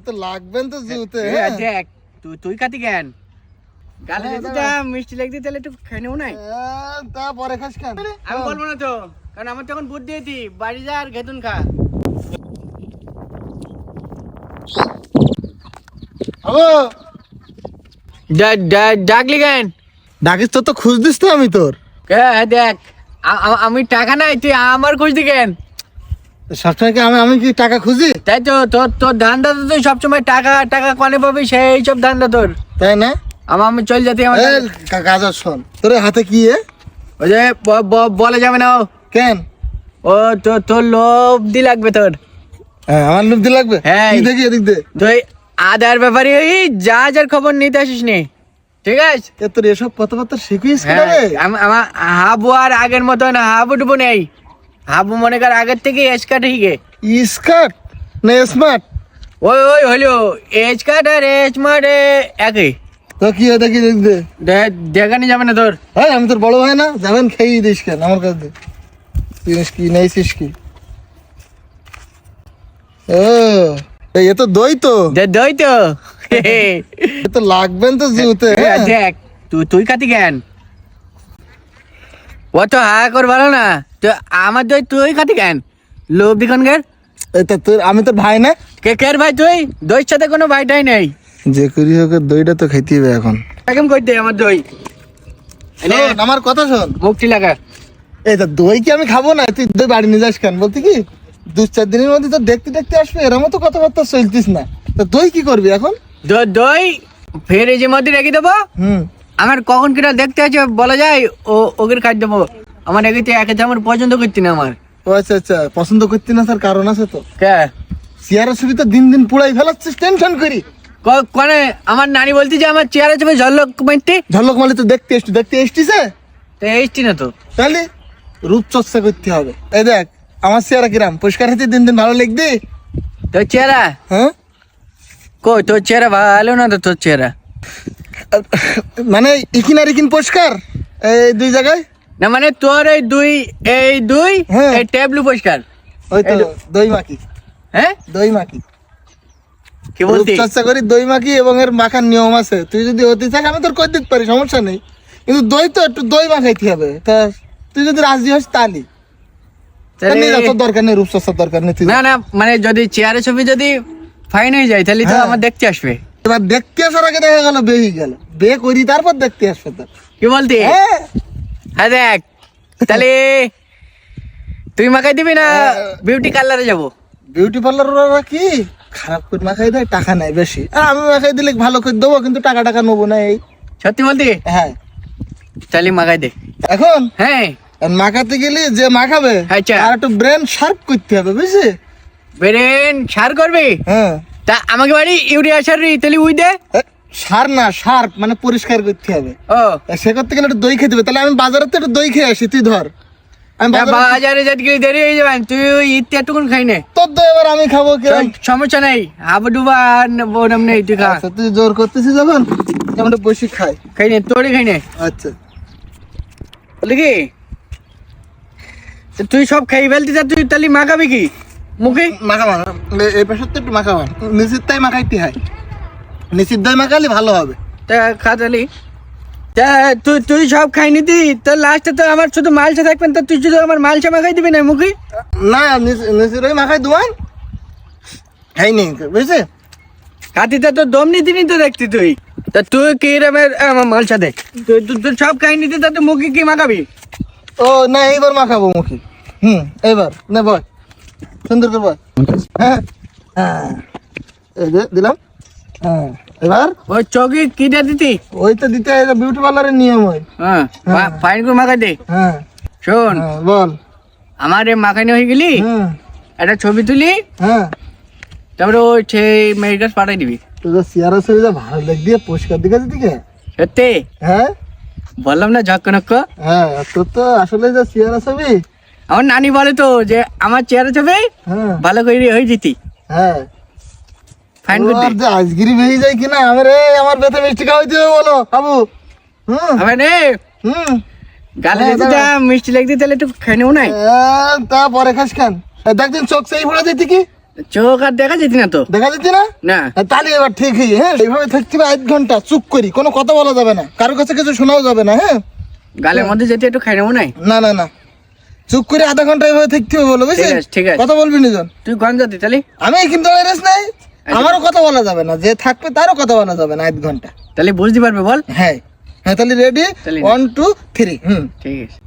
তো লাগবেন তো জুতে হ্যাঁ? দেখ তুই তুই কেন? গালে হ্যাঁ, যদি দাঁড়া। যা মিষ্টি লাগতে তাহলে একটু খেয়ে নেও নাই? আহ, তারপরে খাস কেন? আমি বলব না তো কারণ আমার তখন বুদ্ধি দিয়েছি বাড়ি যা আর ঘেতুন খা। হ্যালো? ডাকলি কেন? ডাকিস তো তো খুঁজ দিস তো আমি তোর। হ্যাঁ দেখ আ- আ- আমি টাকা নাই তুই আমার খুঁজতি কেন? সবসময় কি আমি আমি কি টাকা খুঁজি? তাই তো তোর তোর ধান্দা তো তুই সবসময় টাকা টাকা কনে পাবি? সেই সব ধান্দা তোর। তাই না? আমার আমি চল যেতে আমার গাজর শোন। তোর হাতে কি এ? ওই যে বলে যাবে না। কেন? ও তো তোর লোভ দি লাগবে তোর। হ্যাঁ, আমার লোক দিয়ে লাগবে? হ্যাঁ। দেখি এদিক দে তুই আদার ব্যাপারে ওই যা যার খবর নিতে আসিস নি। ঠিক আছে? তোর এসব কথাবার্তা শিখিস হ্যাঁ, আমার হাবু আর আগের মতন হাবু ডুবু নেই। হাবু মনে কর আগের থেকে এজ এসকাট হিগে স্কার্ট না স্মার্ট ওই ওই হলো এজ কাট আর এজ মার্ট একই। তো কি হয় দেখি দেখ দে। দেখানি যাবে না তোর। হ্যাঁ আমি তোর বড় ভাই না যাবেন খেয়ে দিস কেন আমার কাছে দে। জিনিস কি নেইছিস কি? ও এই এ তো দই তো। দে- দই তো। এ তো লাগবেন তো জুতে হ্যাঁ? দেখ তুই তুই খাতি কেন? ও তো হা কর ভালো না। তো আমার দই তুই খাতি কেন? লোভ দিখন গের এই তো তোর আমি তোর ভাই না? কে কের ভাই তুই? দইর সাথে কোনো ভাইটাই নেই। যে করি হোক দইটা তো খাইতে হবে এখন। কেমন করতে আমার দই। শোন, আমার কথা শোন। মুখটি লাগা। এই তো দই কি আমি খাব না? তুই দই বাড়ি নিয়ে যাস কেন? বলতে কি দু চার দিনের মধ্যে তো দেখতে দেখতে আসবে এর মতো কথাবার্তা চলতিস না। তো দই কি করবি এখন? দ- দই ফের এই যে মধ্যে রেখে দেবো? হুম। আমার কখন কিনা দেখতে আছে বলা যায় ও ওকে খাই দেবো। আমার একে একে আমার পছন্দ করতি না আমার। ও আচ্ছা আচ্ছা পছন্দ করতি না স্যার কারণ আছে তো। কে? চেয়ারের ছবি তো দিন দিন পুড়াই ফেলাচ্ছিস টেনশন করি। ক- কনে? আমার নানি বলতি যে আমার চেয়ারে চেপে ঝলক মারতে। ঝলক মালি তো দেখতে এসছি দেখতে এসছিস তো এসছি না তো। তাহলে রূপচর্চা করতে হবে। এই দেখ আমার চেয়ারা কিরাম পরিষ্কার হতে দিন দিন ভালো লিখবি তোর চেহারা? হ্যাঁ? কই তোর চেহারা ভালো না তো তোর চেহারা? মানে ইকিন আর ইকিন পরিষ্কার? এই দুই জায়গায়? না মানে তোর এই দুই এই দুই হ্যাঁ। এই ট্যাবলু পরিষ্কার। ওই তো দই মাখি। হ্যাঁ? দই মাখি। কি বলতি রূপচর্চা করি দই মাখি এবং এর মাখার নিয়ম আছে। তুই যদি অতি থাক আমি তোর কই দিতে পারি? সমস্যা নেই। কিন্তু দই তো একটু দই মাখাইতে হবে। তা তুই যদি রাজি হস তালি দরকার নেই রূপচর্চার দরকার নেই তুই না না মানে যদি চেয়ারের ছবি যদি ফাইন হয়ে যায় তাহলে তো হ্যাঁ। আমার দেখতে আসবে। এবার দেখতে আসার আগে দেখা গেল বেহি গেল। বে করি তারপর দেখতে আসবে তোর কি বলতি? হ্যাঁ। হ্যাঁ দেখ তাহলে তুই মাখাই দিবি না হ্যাঁ। বিউটি পার্লারে যাব? বিউটি পার্লার ওরা কি? খারাপ করে মাখাই দেয় টাকা নেয় বেশি। আর আমি মাখাই দিলে ভালো করে দেবো কিন্তু টাকা টাকা নেব না এই। সত্যি বলতি হ্যাঁ। তাহলে মাখাই দে। এখন? হ্যাঁ। মাখাতে গেলে যে মাখাবে আচ্ছা। আর একটু ব্রেন শার্প করতে হবে বুঝলি? বেরেন সার করবি? হ্যাঁ। তা আমাকে বাড়ি ইউরিয়া সার তাহলে উই দে। এ, সার না মানে পরিষ্কার করতে হবে। ও। সে করতে গেলে একটু দই খেতে হবে। তাহলে আমি বাজারে তো একটু দই খেয়ে আসি তুই ধর। আমি বাজারে- বাজারে যেতে গেলে দেরি হয়ে যাবেন তুই একটুকুন খাই নে। তোর দই এবার আমি খাব সমস্যা নেই। হাবু ডুবা বোনাম নেই তুই খা। আচ্ছা তুই জোর করতেছিস যখন বসে খাই। খাই নে তোরই খাই নে। আচ্ছা। বলি কি? তুই সব খাই ফেলতি তা তুই তাহলে মাখাবি কি? মুখে? মাখাবান এই পাশে তো একটু মাখাবান নিচির তাই মাখাইতে হয়। দই মাখালে ভালো হবে। তা তুই তুই সব খাই নিতি তো লাস্টে তো আমার শুধু মালসা থাকবেন তো তুই শুধু আমার মালসা মাখাই দিবি না মুখে? না ওই মাখাই দুয়ান খাই নি বুঝছে? হাতিতে তো দম নিতি নি তো দেখতি তুই। তা তুই কি রকমের আমার মালসা দেখ তুই তুই সব খাই নিতি তা তুই মুখে কি মাখাবি? ও না এইবার মাখাবো মুখে। হুম এইবার না বল সুন্দর করে বল হ্যাঁ হ্যাঁ। দিলাম। হ্যাঁ। এবার? ওই চৌকি কিটা দিতি? ওই তো দিতে বিউটি পার্লারের নিয়ম হয় হ্যাঁ। হ্যাঁ। ফাইন করে মাখাই দে। হ্যাঁ। শোন হ্যাঁ বল। আমার মাখানি হয়ে গেলি হ্যাঁ। একটা ছবি তুলি হ্যাঁ। তারপরে ওই সেই মেয়ের কাছে পাঠাই দিবি। তোদের চেয়ারের শরীরে ভালো লাগ দিয়ে পরিষ্কার দিকে দিকে সত্যি? হ্যাঁ। বললাম না ঝক্ক নক্ক? হ্যাঁ তোর তো আসলে যে ছবি আমার নানি বলে তো যে আমার চেয়ারে ছবি হ্যাঁ। ভালো করে হয়ে যেতি। হ্যাঁ। ফাইন ও করতে আজগিরি বেরিয়ে যায় কিনা আমার রে আমার বেতে মিষ্টি খাওয়াইতে হবে বলো বাবু। হুম? হুম? গালে হ্যাঁ, মিষ্টি লাগতে তাহলে একটু নাই। আহ, তা পরে খাস খান চোখ সেই দিতে কি? চোখ আর দেখা যেতি না তো। দেখা না? না। তাহলে এবার ঠিকই হ্যাঁ এইভাবে এক ঘণ্টা চুপ করি কোনো কথা বলা যাবে না। কারোর কাছে কিছু শোনাও যাবে না হ্যাঁ? গালের মধ্যে যেতে একটু খাই নেব নাই। না না না। চুপ করে আধা ঘণ্টা এভাবে থাকতে হবে বলো ঠিক আছে, কথা বলবি নিজন তুই গঞ্জ যাতি তাহলে। আমি কিন্তু রেস নাই। আমারও কথা বলা যাবে না যে থাকবে তারও কথা বলা যাবে না এক ঘণ্টা। তাহলে বুঝতে পারবে বল। হ্যাঁ হ্যাঁ তাহলে রেডি ওয়ান টু থ্রি হুম। ঠিক আছে।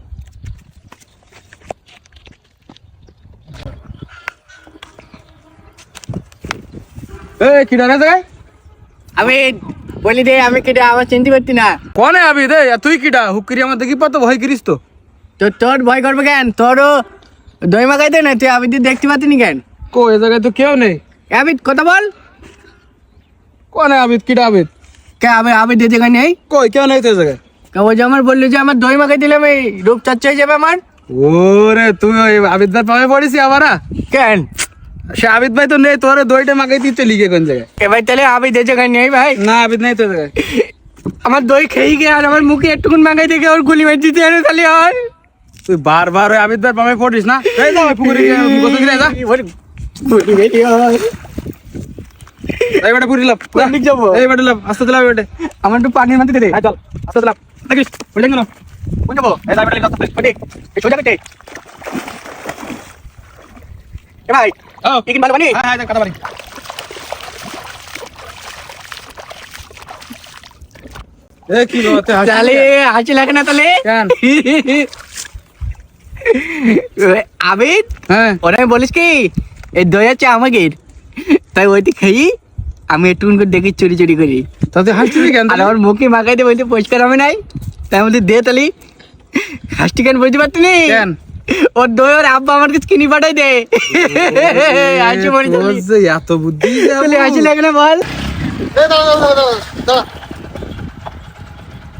এই দেয় আমি বলি দে আমি আমার চিনতে পারতি না। কোনে আবি দে তুই কিডা? হুক্কিরি আমার দেখি পাতো ভয় করিস তো। তো তোর ভয় করবে কেন? তোরও দই মাখাইতে না তুই দেখতে পাতি নি কেন? কো এ জায়গায় তো কেউ নেই। আবিদ কথা বল। কোনে আবিদ কিডা আবিদ? কে আবে আবিদ এই জায়গায় নেই? কই কেউ নেই তো জায়গায়? কে ওই যে আমার বলল যে আমার দই মাখাই দিলে আমি রূপ চর্চা হয়ে যাবে আমার। ওরে তুই ওই আবিদ ভাই পাবে পড়িস আবার কেন? সে আবিদ ভাই তো নেই তোরে দইটা মাগাই দিয়ে চলি গিয়ে কোন জায়গায়? এ ভাই তাহলে আবিদ এই জায়গায় নেই ভাই? না আবিদ নেই তো জায়গায়। আমার দই খেয়ে গিয়ে আর আমার মুখে একটুকুন মাখাই দেখে ওর গুলি মার দিতে আরে তাহলে আর। তুই বারবার ওই আবিদ ভাই পাবে পড়িস না? এই যা পুকুরে গিয়ে যা। ওর গুলি মেরে আর। এই বেটা পুরি লাভ। যাব? এই বেটা লাভ আস্তে চলা বেটা। আমার একটু পানির মধ্যে দে। চল আস্তে চলা দেখিস বলে গেল। কোন যাব? এই যাবে বেটা ওটি এই সোজা কেটে এ ভাই ও। কি ভালো বানি? হ্যাঁ হ্যাঁ হাসি লাগে। না তাহলে আবিদ? হ্যাঁ। ওরা বলিস কি এই দই আছে আমাকে তাই ওইটি খেয়ে আমি একটু করে দেখি চুরি চুরি করি। তাতে হাসছিলি কেন আর আমার মুখে মাখাই দিয়ে বলতে পরিষ্কার হবে নাই? তাই বলতে দে তালি। হাসটি কেন বুঝতে পারতি নি? কেন? ওর দই ওর আব্বা আমার কাছে কিনি পাঠাই দে। হাসি মরি তোর এত বুদ্ধি তাহলে হাসি লাগে না বল।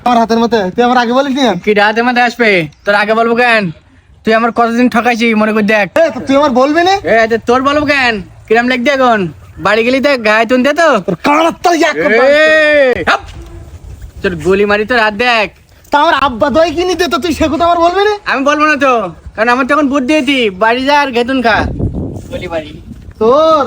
আমার হাতের মধ্যে তুই আমার আগে বলিস নি? কি রাতে মধ্যে আসবে? তোর আগে বলব কেন? তুই আমার কতদিন ঠকাইছি মনে করে দেখ। তুই আমার বলবি না? তোর বলব কেন? কিরাম লাগছে এখন। বাড়ি গেলি দেখ গায়ে তুন দে তো। তোর গুলি মারি তো রাত দেখ। তা আমার আব্বা দই কিনি দে তো তুই সে কথা আমার বলবি না? আমি বলব না তো কারণ আমার তখন বুদ্ধি হতি বাড়ি যা আর ঘেতুন খা। গুলি মারি তোর